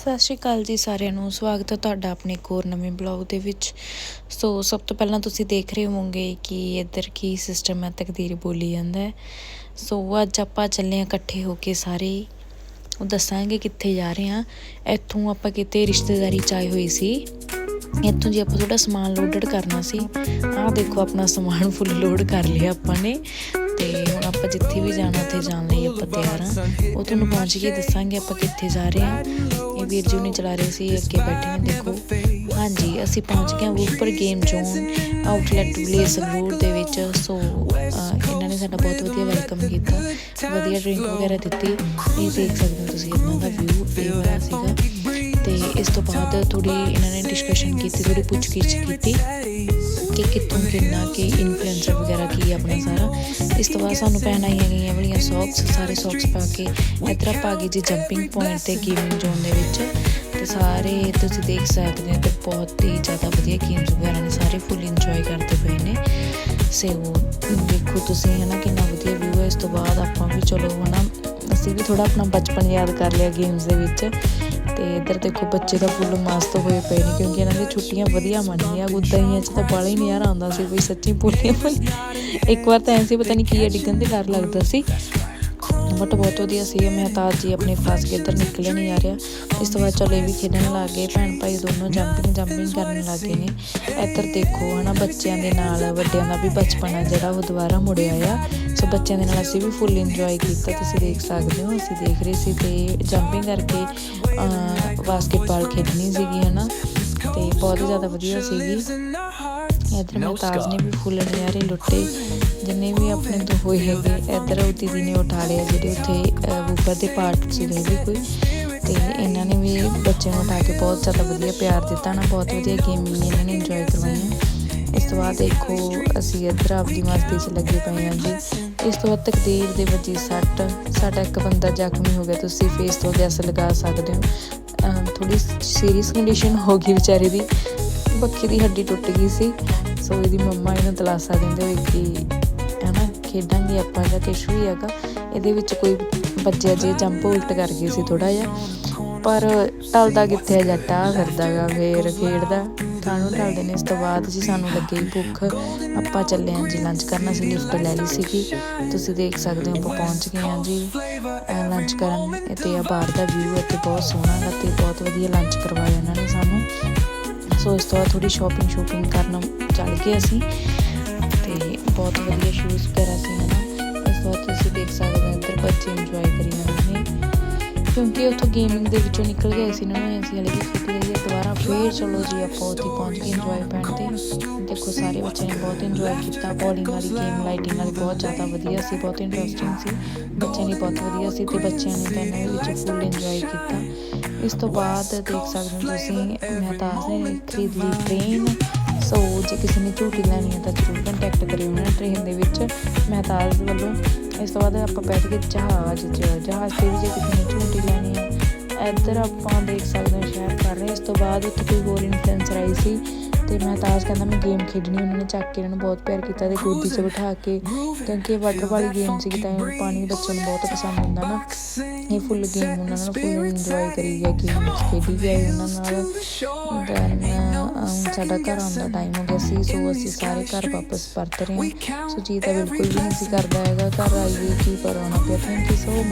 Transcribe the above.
ਸਤਿ ਸ਼੍ਰੀ ਅਕਾਲ ਜੀ ਸਾਰਿਆਂ ਨੂੰ। ਸਵਾਗਤ ਹੈ ਤੁਹਾਡਾ ਆਪਣੇ ਇੱਕ ਹੋਰ ਨਵੇਂ ਬਲੌਗ ਦੇ ਵਿੱਚ। ਸੋ, ਸਭ ਤੋਂ ਪਹਿਲਾਂ ਤੁਸੀਂ ਦੇਖ ਰਹੇ ਹੋਵੋਗੇ ਕਿ ਇੱਧਰ ਕੀ ਸਿਸਟਮ ਹੈ, ਤਕਦੀਰ ਬੋਲੀ ਜਾਂਦਾ ਹੈ। ਸੋ, ਅੱਜ ਆਪਾਂ ਚੱਲੇ ਹਾਂ ਇਕੱਠੇ ਹੋ ਕੇ ਸਾਰੇ। ਹੀ। ਉਹ ਦੱਸਾਂਗੇ ਕਿੱਥੇ ਜਾ ਰਹੇ ਹਾਂ। ਇੱਥੋਂ ਆਪਾਂ ਕਿਤੇ ਰਿਸ਼ਤੇਦਾਰੀ ਚ ਆਏ ਹੋਏ ਸੀ। ਇੱਥੋਂ ਜੀ ਆਪਾਂ ਥੋੜਾ ਸਮਾਨ ਲੋਡਡ ਕਰਨਾ ਸੀ। ਆਹ ਦੇਖੋ, ਆਪਣਾ ਸਮਾਨ ਫੁੱਲ ਲੋਡ ਕਰ ਲਿਆ ਆਪਾਂ ਨੇ। ਤੇ ਹੁਣ ਆਪਾਂ ਜਿੱਥੇ ਵੀ ਜਾਣਾ, ਉੱਥੇ ਜਾਣ ਲਈ ਆਪਾਂ ਤਿਆਰ ਹਾਂ। ਉਹ ਤੁਹਾਨੂੰ ਪਹੁੰਚ ਕੇ ਦੱਸਾਂਗੇ ਆਪਾਂ ਕਿੱਥੇ ਜਾ ਰਹੇ ਹਾਂ। ਵੀਰ ਜੀ ਨੇ ਚਲਾ ਰਹੇ ਸੀ, ਅੱਗੇ ਬੈਠੇ ਨੇ, ਦੇਖੋ। ਹਾਂਜੀ, ਅਸੀਂ ਪਹੁੰਚ ਗਏ ਵੂਪਰ ਗੇਮ ਜ਼ੋਨ ਆਊਟਲੈਟ ਵਿਲੇ ਸੰਗਰੂਰ ਦੇ ਵਿੱਚ। ਸੋ ਇਹਨਾਂ ਨੇ ਸਾਡਾ ਬਹੁਤ ਵਧੀਆ ਵੈਲਕਮ ਕੀਤਾ। ਵਧੀਆ ਡਰਿੰਕ ਵਗੈਰਾ ਦਿੱਤੀ। ਇਹ ਦੇਖ ਸਕਦੇ ਹੋ ਤੁਸੀਂ ਇਹਨਾਂ ਦਾ ਵਿਊ ਇਹ ਵਾਲਾ ਸੀਗਾ। ਤੇ ਇਸ ਤੋਂ ਬਾਅਦ ਥੋੜੀ ਇਹਨਾਂ ਨੇ ਡਿਸਕਸ਼ਨ ਕੀਤੀ ਥੋੜੀ ਪੁੱਛਗਿੱਛ ਕੀਤੀ। ਕਿ ਕਿੱਥੋਂ ਕਿੰਨਾ ਕਿ ਇਨਫਲੂਐਂਸਰ ਵਗੈਰਾ ਕੀ ਹੈ ਆਪਣਾ ਸਾਰਾ। ਇਸ ਤੋਂ ਬਾਅਦ ਸਾਨੂੰ ਪਹਿਨ ਆਈਆਂ ਗਈਆਂ ਵਾਲੀਆਂ ਸੌਕਸ ਸਾਰੇ ਸੌਕਸ ਪਾ ਕੇ ਇੱਧਰ ਆਪਾਂ ਆ ਗਏ ਜੀ ਜੰਪਿੰਗ ਪੁਆਇੰਟ ਤੇ ਗੇਮਿੰਗ ਜ਼ੋਨ ਦੇ ਵਿੱਚ। ਤੇ ਸਾਰੇ ਤੁਸੀਂ ਦੇਖ ਸਕਦੇ ਹੋ ਤੇ ਬਹੁਤ ਹੀ ਜ਼ਿਆਦਾ ਵਧੀਆ ਗੇਮਸ ਵਗੈਰਾ ਨੇ, ਸਾਰੇ ਫੁੱਲ ਇੰਜੋਏ ਕਰਦੇ ਪਏ ਨੇ। ਸੇ ਉਹ ਦੇਖੋ ਤੁਸੀਂ ਹੈ ਨਾ ਕਿੰਨਾ ਵਧੀਆ ਵਿਊ ਹੈ ਇਸ ਤੋਂ ਬਾਅਦ ਆਪਾਂ ਵੀ ਚਲੋ ਹਨਾ, ਅਸੀਂ ਵੀ ਥੋੜਾ ਆਪਣਾ ਬਚਪਨ ਯਾਦ ਕਰ ਲਿਆ ਗੇਮਸ ਦੇ ਵਿੱਚ। ਤੇ ਇੱਧਰ ਦੇਖੋ ਬੱਚੇ ਦਾ ਫੁੱਲ ਮਸਤ ਹੋਏ ਪਏ ਨੇ ਕਿਉਂਕਿ ਇਹਨਾਂ ਦੀਆਂ ਛੁੱਟੀਆਂ ਵਧੀਆ ਮੰਨੀਆਂ ਗੁੱਦਾਈਆਂ 'ਚ ਤਾਂ ਬਾਲਾ ਹੀ ਨਜ਼ਾਰਾ ਆਉਂਦਾ ਸੀ ਵੀ ਸੱਚੀ ਬੋਲੀਆਂ ਇੱਕ ਵਾਰ ਤਾਂ ਐਂ ਸੀ, ਪਤਾ ਨਹੀਂ ਕੀ ਹੈ ਡਿੱਗਣ ਦੇ ਡਰ ਲੱਗਦਾ ਸੀ। ਬਟ ਬਹੁਤ ਵਧੀਆ ਸੀ ਮਹਿਤਾਜ ਜੀ ਆਪਣੇ ਫਸ ਕੇ ਇੱਧਰ ਨਿਕਲਿਆ ਨਹੀਂ ਆ ਰਿਹਾ। ਇਸ ਤੋਂ ਬਾਅਦ ਚਲੋ ਇਹ ਵੀ ਖੇਡਣ ਲੱਗ ਗਏ। ਭੈਣ ਭਾਈ ਦੋਨੋਂ ਜੰਪਿੰਗ ਜੰਪਿੰਗ ਕਰਨ ਲੱਗ ਗਏ ਨੇ। ਇੱਧਰ ਦੇਖੋ ਹਨਾ, ਬੱਚਿਆਂ ਦੇ ਨਾਲ, ਵੱਡਿਆਂ ਦਾ ਵੀ ਬਚਪਨ ਹੈ ਜਿਹੜਾ, ਉਹ ਦੁਬਾਰਾ ਮੁੜਿਆ ਆ। ਸੋ ਬੱਚਿਆਂ ਦੇ ਨਾਲ ਅਸੀਂ ਵੀ ਫੁੱਲ ਇੰਜੋਏ ਕੀਤਾ। ਤੁਸੀਂ ਦੇਖ ਸਕਦੇ ਹੋ, ਅਸੀਂ ਦੇਖ ਰਹੇ ਸੀ ਤੇ ਜੰਪਿੰਗ ਕਰਕੇ ਬਾਸਕਟਬਾਲ ਖੇਡਣੀ ਸੀਗੀ ਹਨਾ। ਤੇ ਬਹੁਤ ਹੀ ਜ਼ਿਆਦਾ ਵਧੀਆ ਸੀਗੀ। ਇੱਧਰ ਮਹਿਤਾਜ ਨੇ ਵੀ ਫੁੱਲ ਨਜ਼ਾਰੇ ਲੁੱਟੇ। ਜਿੰਨੇ ਵੀ ਆਪਣੇ ਤੋਂ ਹੋਏ ਹੈਗੇ ਇੱਧਰ ਉਹ ਦੀਦੀ ਨੇ ਉਠਾ ਲਿਆ ਜਿਹੜੇ ਉੱਥੇ ਵੂਪਰ ਦੇ ਪਾਰਟ ਸੀਗੇ ਵੀ ਕੋਈ। ਤੇ ਇਹਨਾਂ ਨੇ ਵੀ ਬੱਚੇ ਨੂੰ ਉਠਾ ਕੇ ਬਹੁਤ ਜ਼ਿਆਦਾ ਵਧੀਆ ਪਿਆਰ ਦਿੱਤਾ ਨਾ ਬਹੁਤ ਵਧੀਆ ਗੇਮਿੰਗ ਇਹਨਾਂ ਨੇ ਇੰਜੋਏ ਕਰਵਾਈਆਂ। ਇਸ ਤੋਂ ਬਾਅਦ ਦੇਖੋ ਅਸੀਂ ਇੱਧਰ ਆਪਦੀ ਮਸਤੀ 'ਚ ਲੱਗੇ ਪਏ ਹਾਂ ਜੀ। ਇਸ ਤੋਂ ਬਾਅਦ ਤਕਦੀਰ ਦੇ ਵੱਜੀ ਸੱਟ ਸਾਡਾ ਇੱਕ ਬੰਦਾ ਜ਼ਖਮੀ ਹੋ ਗਿਆ ਤੁਸੀਂ ਫੇਸ ਤੋਂ ਗੈਸ ਲਗਾ ਸਕਦੇ ਹੋ। ਥੋੜੀ ਸੀਰੀਅਸ ਕੰਡੀਸ਼ਨ ਹੋ ਗਈ ਵਿਚਾਰੇ ਦੀ। ਬੱਖੀ ਦੀ ਹੱਡੀ ਟੁੱਟ ਗਈ ਸੀ। ਸੋ ਇਹਦੀ ਮੰਮਾ ਇਹਨੂੰ ਤਲਾਸਾ ਦਿੰਦੇ ਹੋਏ ਕਿ, ਹਨਾ, ਖੇਡਾਂਗੇ ਆਪਾਂ ਜਾਂ ਕੁਛ ਵੀ ਹੈਗਾ। ਇਹਦੇ ਵਿੱਚ ਕੋਈ ਬੱਚਿਆ ਜੇ ਜੰਪ ਉਲਟ ਕਰ ਗਈ ਸੀ ਥੋੜਾ ਜਿਹਾ। ਪਰ ਟਲਦਾ ਕਿੱਥੇ ਆ ਜੱਟਾ ਫਿਰਦਾਗਾ ਫੇਰ ਖੇਡਦਾ। ਕਾਹਨੂੰ ਟਲਦੇ ਨੇ। ਇਸ ਤੋਂ ਬਾਅਦ ਜੀ ਸਾਨੂੰ ਲੱਗੀ ਭੁੱਖ। ਆਪਾਂ ਚੱਲੇ ਆਂ ਜੀ ਲੰਚ ਕਰਨ। ਅਸੀਂ ਲਿਫਟ ਲੈ ਲਈ ਸੀਗੀ। ਤੁਸੀਂ ਦੇਖ ਸਕਦੇ ਹੋ, ਆਪਾਂ ਪਹੁੰਚ ਗਏ ਆਂ ਜੀ। ਲੰਚ ਕਰਨ। ਤੇ ਆ ਬਾਹਰ ਦਾ ਵਿਊ ਇੱਥੇ ਬਹੁਤ ਸੋਹਣਾ ਹੈ ਤੇ ਬਹੁਤ ਵਧੀਆ ਲੰਚ ਕਰਵਾਇਆ ਉਹਨਾਂ ਨੇ ਸਾਨੂੰ। ਸੋ ਇਸ ਤੋਂ ਬਾਅਦ ਥੋੜੀ ਸ਼ਾਪਿੰਗ ਸ਼ੋਪਿੰਗ ਕਰਨ ਚੱਲ ਗਏ ਅਸੀਂ। ਤੇ ਬਹੁਤ ਵਧੀਆ ਸ਼ੂਜ਼ ਵਗੈਰਾ ਸੀ ਹਨਾ ਇਸ ਤੋਂ ਬਾਅਦ ਤੁਸੀਂ ਦੇਖ ਸਕਦੇ ਹੋ, ਇੱਧਰ ਬੱਚੇ ਇੰਜੋਏ ਕਰੀ ਜਾਂਦੇ ਨੇ। ਕਿਉਂਕਿ ਉੱਥੋਂ ਗੇਮਿੰਗ ਦੇ ਵਿੱਚੋਂ ਨਿਕਲ ਗਏ ਸੀ ਨਾ ਅਸੀਂ ਹਲੇ ਵੀ ਛੁੱਟੀ ਰਹੀ ਦੁਬਾਰਾ ਫੇਰ ਚਲੋ ਜੀ, ਆਪਾਂ ਉੱਥੇ ਪਹੁੰਚ ਕੇ ਇੰਜੋਏ ਪੈਣ ਤੇ। ਦੇਖੋ, ਸਾਰੇ ਬੱਚਿਆਂ ਨੇ ਬਹੁਤ ਇੰਜੋਏ ਕੀਤਾ। ਬੋਲਿੰਗ ਵਾਲੀ ਗੇਮ ਲਾਈਟਿੰਗ ਵਾਲੀ ਬਹੁਤ ਜ਼ਿਆਦਾ ਵਧੀਆ ਸੀ, ਬਹੁਤ ਇੰਟਰਸਟਿੰਗ ਸੀ। ਬੱਚਿਆਂ ਲਈ ਬਹੁਤ ਵਧੀਆ ਸੀ ਤੇ ਬੱਚਿਆਂ ਨੇ ਤਾਂ ਇਹਨਾਂ ਵਿੱਚ ਫੁੱਲ ਇੰਜੋਏ ਕੀਤਾ। ਇਸ ਤੋਂ ਬਾਅਦ ਦੇਖ ਸਕਦੇ ਹੋ ਤੁਸੀਂ ਮਹਿਤਾਜ ਨੇ ਖਰੀਦ ਲਈ ਟ੍ਰੇਨ ਸੋ ਜੇ ਕਿਸੇ ਨੇ ਝੂਟੀ ਲੈਣੀ ਹੈ ਤਾਂ ਜ਼ਰੂਰ ਕੰਟੈਕਟ ਕਰਿਓ ਉਹਨਾਂ ਟ੍ਰੇਨ ਦੇ ਵਿੱਚ। ਮਹਿਤਾਜ ਵੱਲੋਂ ਇਸ ਤੋਂ ਬਾਅਦ ਆਪਾਂ ਬੈਠ ਕੇ ਜਹਾਜ਼ 'ਚ, ਜਹਾਜ਼ ਤੇ ਵੀ ਜੇ ਕਿਸੇ ਨੇ ਝੂਟੀ ਲੈਣੀ ਹੈ, ਇੱਧਰ ਆਪਾਂ ਦੇਖ ਸਕਦੇ ਹਾਂ ਸ਼ੇਅਰ ਕਰ ਰਹੇ ਇਸ ਤੋਂ ਬਾਅਦ ਉੱਥੇ ਕੋਈ ਹੋਰ ਇਨਫਲੂਐਂਸਰ ਆਈ ਸੀ ਤੇ ਮਹਿਤਾਜ ਕਹਿੰਦਾ ਮੈਂ ਗੇਮ ਖੇਡਣੀ ਉਹਨਾਂ ਨੇ ਚੱਕ ਕੇ ਇਹਨਾਂ ਨੂੰ ਬਹੁਤ ਪਿਆਰ ਕੀਤਾ ਤੇ ਗੋਦੀ 'ਚ ਬਿਠਾ ਕੇ, ਕਿਉਂਕਿ ਇਹ ਵਾਟਰ ਵਾਲੀ ਗੇਮ ਸੀ ਤਾਂ ਇਹ ਪਾਣੀ ਬੱਚਿਆਂ ਨੂੰ ਬਹੁਤ ਪਸੰਦ ਹੁੰਦਾ ਨਾ। ਇਹ ਫੁੱਲ ਗੇਮ ਉਹਨਾਂ ਨਾਲ ਫੁੱਲ ਇੰਜੋਏ ਕਰੀ ਗਿਆ ਗੇਮ ਖੇਡੀ ਗਈ ਉਹਨਾਂ ਨਾਲ। ਦੈਨ ਸਾਡਾ ਘਰ ਆਉਣ ਦਾ ਟਾਈਮ ਹੋ ਗਿਆ ਸੀ ਸੋ ਅਸੀਂ ਸਾਰੇ ਘਰ ਵਾਪਸ ਪਰਤ ਰਹੇ ਹਾਂ। ਸੋ ਜੀ ਤਾਂ ਬਿਲਕੁਲ ਵੀ ਨਹੀਂ ਸੀ ਕਰਦਾ ਹੈਗਾ ਘਰ ਆਈਏ ਕੀ ਪਰ ਆਉਣਾ ਪਿਆ ਥੈਂਕ ਯੂ ਸੋ